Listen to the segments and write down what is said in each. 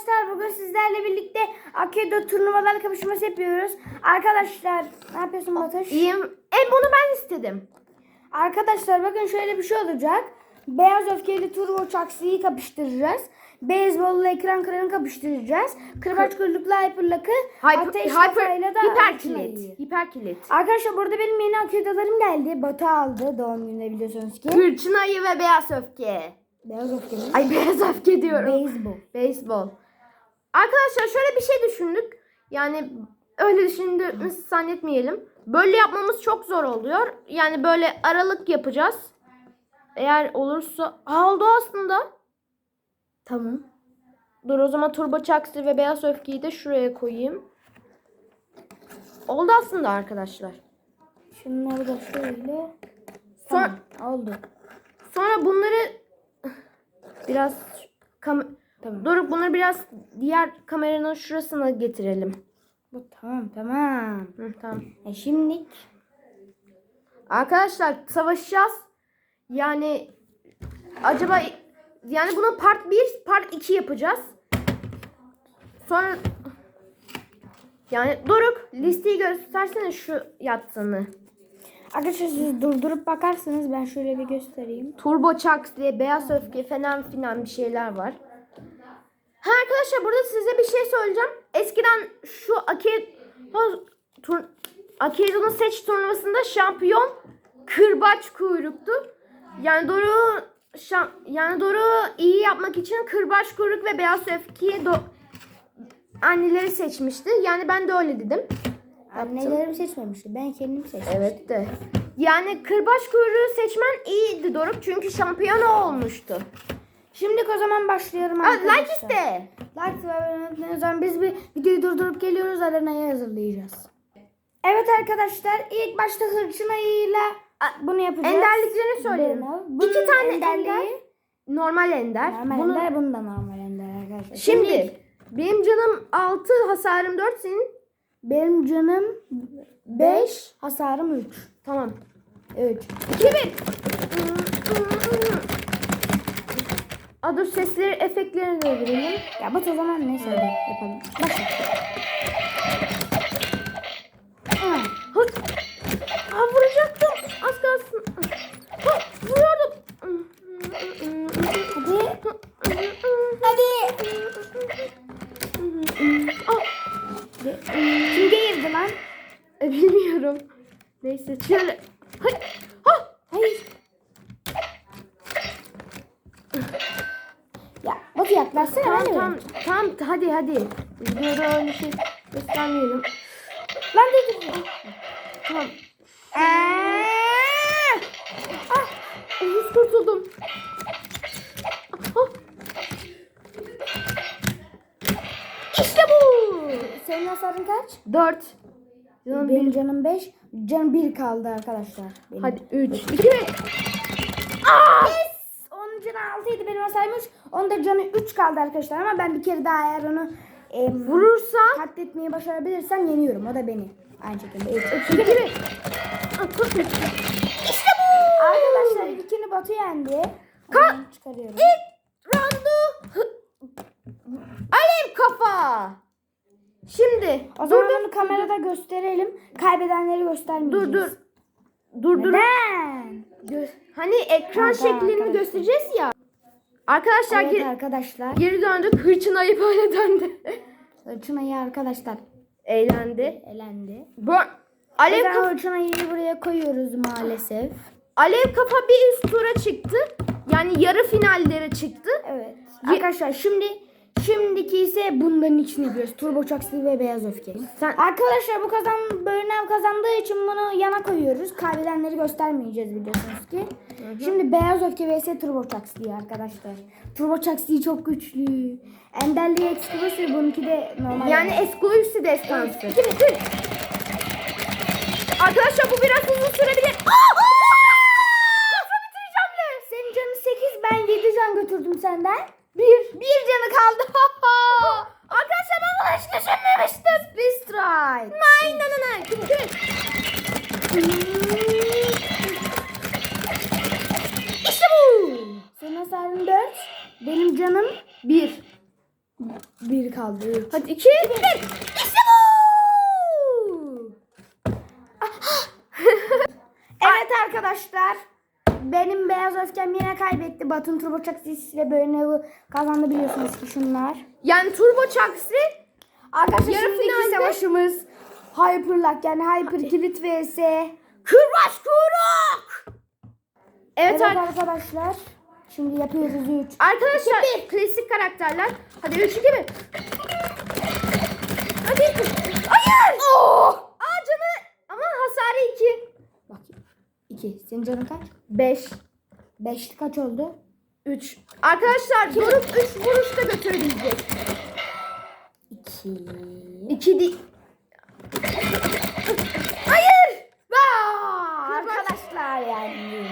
arkadaşlar bugün sizlerle birlikte Akedo turnuvalar kapışması yapıyoruz. Arkadaşlar ne yapıyorsun Batuş? İyiyim. E bunu ben istedim. Arkadaşlar bakın şöyle bir şey olacak. Beyaz öfkeli turbo çaksıyı kapıştıracağız. Beyzbolla ekran kırığını kapıştıracağız. Kırbaç kuyruklu hyperlock'ı Hyper, ateş hyper, kafayla da hiper uçmayı. kilit. Hiper kilit. Arkadaşlar burada benim yeni Akedo'larım geldi. Batu aldı doğum gününde biliyorsunuz ki. Hırçın ayı ve beyaz öfke. Beyaz öfkeli. Ay beyaz öfke diyorum. Beyzbol. Beyzbol. Arkadaşlar şöyle bir şey düşündük. Yani öyle düşündüğümüzü zannetmeyelim. Böyle yapmamız çok zor oluyor. Yani böyle aralık yapacağız. Eğer olursa... Aa, oldu aslında. Tamam. Dur o zaman turbo çaksi ve beyaz öfkeyi de şuraya koyayım. Oldu aslında arkadaşlar. Şunları da şöyle. Sonra, Tamam, oldu. sonra bunları biraz kam Tamam. Dur bunları biraz diğer kameranın şurasına getirelim. Bu tamam tamam. Hı, tamam. E şimdi Arkadaşlar savaşacağız. Yani acaba yani bunu part 1, part 2 yapacağız. Sonra yani Doruk listeyi göstersene şu yattığını. arkadaşlar siz durdurup bakarsınız ben şöyle bir göstereyim. Turbo Chucks diye beyaz öfke falan filan bir şeyler var. Ha arkadaşlar burada size bir şey söyleyeceğim. Eskiden şu Akedo tur, Akedo'nun seç turnuvasında şampiyon kırbaç kuyruktu. Yani doğru şam, yani doğru iyi yapmak için kırbaç kuyruk ve beyaz öfkeyi do, anneleri seçmişti. Yani ben de öyle dedim. Annelerim seçmemişti. Ben kendim seçtim. Evet de. Yani kırbaç kuyruğu seçmen iyiydi Doruk çünkü şampiyon olmuştu. Şimdi o zaman başlıyorum Aa, arkadaşlar. like iste. Like ve abone zaman biz bir videoyu durdurup geliyoruz arenayı hazırlayacağız. Evet arkadaşlar ilk başta hırçın ayıyla bunu yapacağız. Enderliklerini söyleyelim. Bunu. Bunun İki tane enderliği- ender. Normal ender. Normal Bunu- ender bunu da normal ender arkadaşlar. Şimdi benim canım 6, hasarım 4 senin. benim canım 5, hasarım 3. Tamam. 3. 2 1. Aa, dur sesleri, efektlerini de verelim. Ya bak o zaman neyse hadi yapalım. Başla. Batu yaklaşsana Tamam tamam. Tamam hadi hadi. Videoda öyle şey göstermeyelim. Lan dur. Tamam. Eee. Ah, Yüz kurtuldum. Ah. İşte bu. Senin hasarın kaç? Dört. Canım Benim bir. canım 5. Canım 1 kaldı arkadaşlar. Benim. Hadi üç. İki bir. Yes! Onun canı 6 idi benim hasarım 3. Onda canı 3 kaldı arkadaşlar ama ben bir kere daha eğer onu e, Vurursa. katletmeyi başarabilirsem yeniyorum. O da beni. Aynı şekilde. 3, 3, İki bir. Çok iyi. İşte bu. Arkadaşlar ilkini Batu yendi. Ka- çıkarıyorum. İlk roundu. Alev kafa. Şimdi. O dur zaman dur. onu kamerada gösterelim. Kaybedenleri göstermeyeceğiz. Dur dur. Dur dur. Neden? Gö- Hani ekran Ha, tamam, şeklini arkadaşlar. göstereceğiz ya. Arkadaşlar Evet geri, arkadaşlar. geri döndük. Hırçın ayı böyle döndü. Hırçınayı arkadaşlar Eğlendi. elendi. Bu alev kafa, Hırçınayı buraya koyuyoruz maalesef. alev kafa bir üst tura çıktı. Yani yarı finallere çıktı. Evet. Arkadaşlar şimdi şimdiki ise bunların içini yapıyoruz. Turbo Chucksy ve Beyaz Öfke. Sen Arkadaşlar bu kazan bölünem kazandığı için bunu yana koyuyoruz. Kaybedenleri göstermeyeceğiz biliyorsunuz ki. Şimdi Beyaz Öfke vs Turbo Chucksy arkadaşlar. Turbo Chucksy çok güçlü. Enderliği Exclusive bununki de normal. yani exclusive destansı. İki bir, üç. Arkadaşlar bu biraz uzun sürebilir. Aa! Nasıl bitireceğim le? Senin canın 8 ben 7 can götürdüm senden. Bir. Bir canı kaldı. Arkadaşlar ben bunu hiç düşünmemiştim. Speed Strike. Nein nein nein. Kim kim? İşte bu. Senin hasarın 4. Benim canım 1. 1 kaldı. Hadi 2. 1. Benim beyaz öfkem yine kaybetti. Batın Turbo ile böyle kazandı biliyorsunuz ki şunlar. Yani turbo çaksi Arkadaşlar Yarı şimdiki finalde- savaşımız Hyperlock yani Hyper Kilit vs. kırbaç kuyruk. Evet, Evet ar- arkadaşlar. Şimdi yapıyoruz 3. arkadaşlar klasik karakterler. Hadi 3 2 1. Hadi. Hayır. Oh! Aa canı ama hasarı 2. Bak 2. Senin canın kaç? 5 5 kaç oldu? 3. Arkadaşlar Doruk 3 vuruşta götürebilecek. 2. 2 değil. Hayır. Arkadaşlar yani.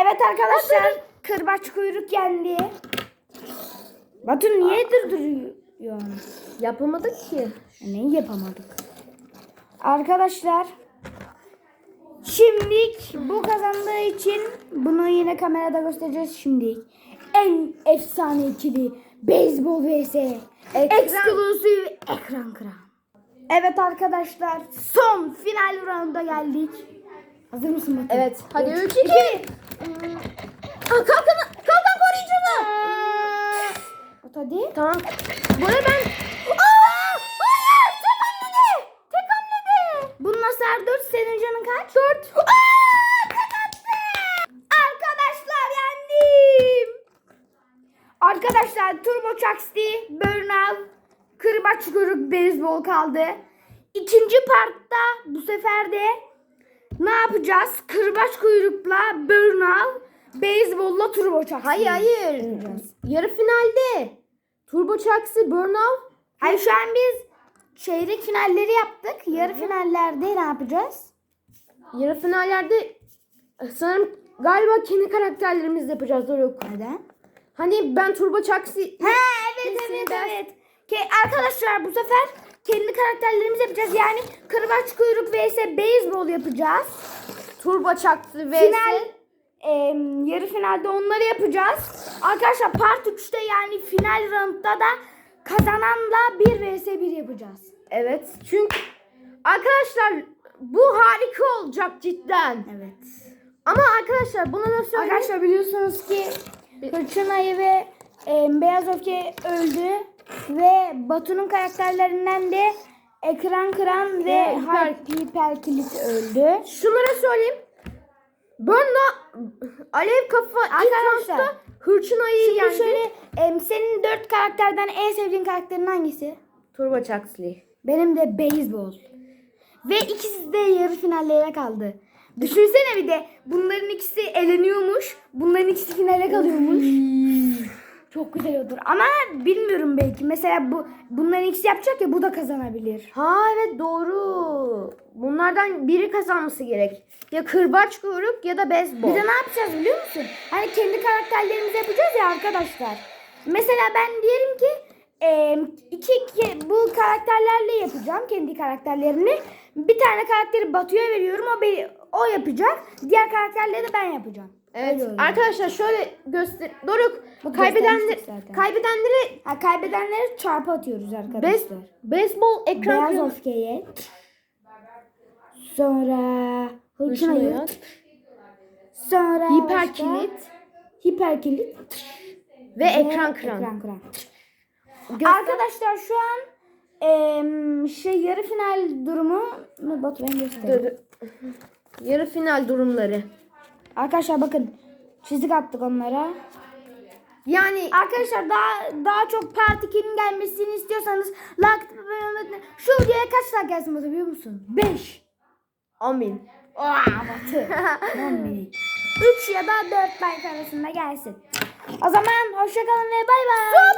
Evet arkadaşlar. Kırbaç kuyruk yendi. Batu niye durduruyorsun? Yapamadık ki. Neyi yapamadık? Arkadaşlar Şimdilik bu kazandığı için bunu yine kamerada göstereceğiz şimdilik. En efsane ikili beyzbol vs. Exclusive ekran kıran. Evet arkadaşlar son final rounda geldik. Hazır mısın Batu? Evet. Hadi Üç, 3 2. Kalkan kalkan koruyucunu. Batu hadi. Tamam. Bu ne ben? Aa! Hayır! Tek hamlede! Tek hamlede! Bunun hasar 4 senin canın kaç? 4. Arkadaşlar yendim. Arkadaşlar Chucksty, Burnout, Kırbaç Kuyruk Beyzbol kaldı. İkinci partta bu sefer de ne yapacağız? Kırbaç Kuyruk'la Burnout, Beyzbol'la Turbo Chucksty. Hayır hayır. Yarı finalde. Turbo Chucksy Burnout. Hayır şu an biz çeyrek finalleri yaptık. Yarı finallerde ne yapacağız? Yarı finallerde sanırım galiba kendi karakterlerimizle yapacağız Doruk. Neden? Hani ben Turbo Chucksy... Ha evet evet evet. Ke arkadaşlar bu sefer kendi karakterlerimizi yapacağız. Yani kırbaç kuyruk vs beyzbol yapacağız. Turbo Chucksy vs... Final em, yarı finalde onları yapacağız. Arkadaşlar part 3'te yani final roundda da kazananla 1 vs 1 yapacağız. Evet. Çünkü arkadaşlar bu harika olacak cidden. Evet. Ama arkadaşlar bunu da söyleyeyim. Arkadaşlar biliyorsunuz ki Hırçın Ayı ve em, Beyaz Öfke öldü. Ve Batu'nun karakterlerinden de Ekran Kıran ve Hyper, Hiper Kilit öldü. Şunlara söyleyeyim. Burna alev kafa Arkadaşlar, hırçın ayıyı Şimdi yendi. şöyle em, senin dört karakterden en sevdiğin karakterin hangisi? Turbo Chucksy. Benim de beyzbol. Ve ikisi de yarı finallere kaldı. Düşünsene bir de bunların ikisi eleniyormuş. Bunların ikisi finale kalıyormuş. Çok güzel olur. Ama bilmiyorum belki. Mesela bu bunların ikisi yapacak ya bu da kazanabilir. Ha evet doğru. Bunlardan biri kazanması gerek. Ya kırbaç kuyruk ya da bezbol. Bir de ne yapacağız biliyor musun? Hani kendi karakterlerimizi yapacağız ya arkadaşlar. Mesela ben diyelim ki e, iki, iki bu karakterlerle yapacağım kendi karakterlerini. Bir tane karakteri Batu'ya veriyorum o be, o yapacak. Diğer karakterleri de ben yapacağım. Evet Öyle arkadaşlar şöyle göster. Doruk Bak, kaybedenler kaybedenleri Ha, kaybedenleri çarpı atıyoruz arkadaşlar. bezbol ekran Beyaz öfkeye. Sonra hırçın ayı. Sonra Hiper kilit Hiper kilit. ve ekran kıran. Ekran kıran. Göster- Arkadaşlar şu an em, şey yarı final durumu mu Batu ben göstereyim. Yarı final durumları. Arkadaşlar bakın çizik attık onlara. Yani Arkadaşlar daha daha çok Part 2'nin gelmesini istiyorsanız like unutmayın. Şu videoya kaç like gelsin Batu biliyor musun? 5. amin. Aa Batu. 3 ya da 4 like arasında gelsin. O zaman hoşçakalın ve bay bay.